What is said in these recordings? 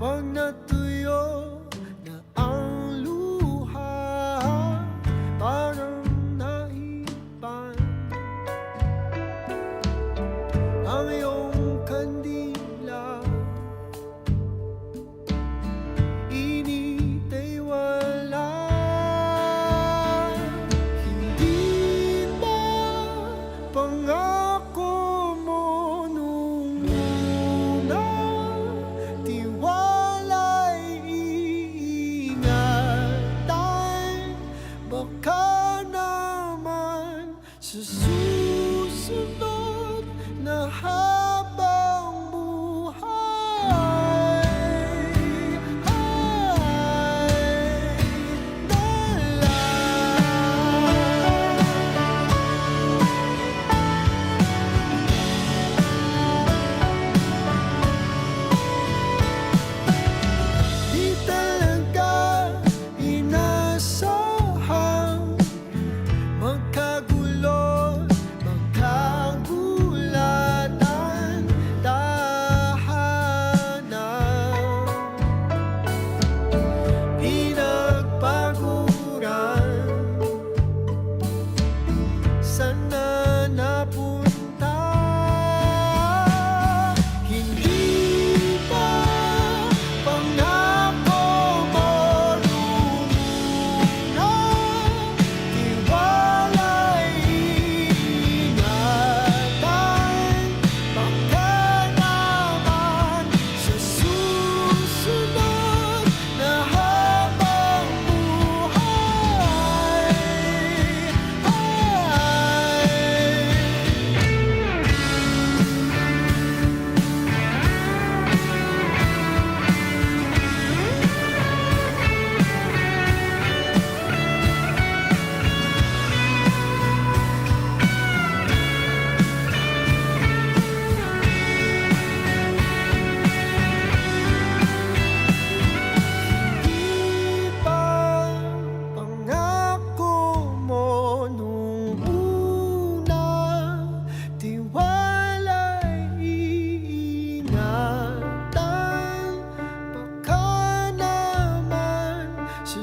bana duyuyor just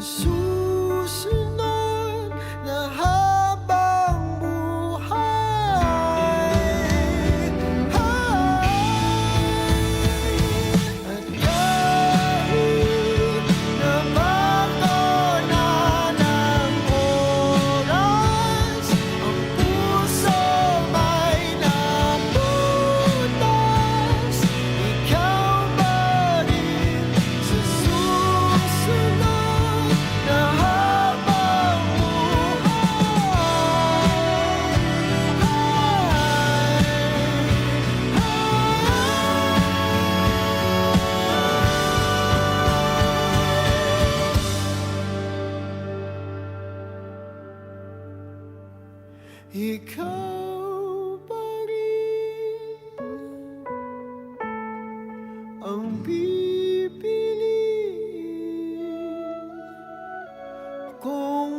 Jesús. Ikaw pa rin ang pipiliin kong.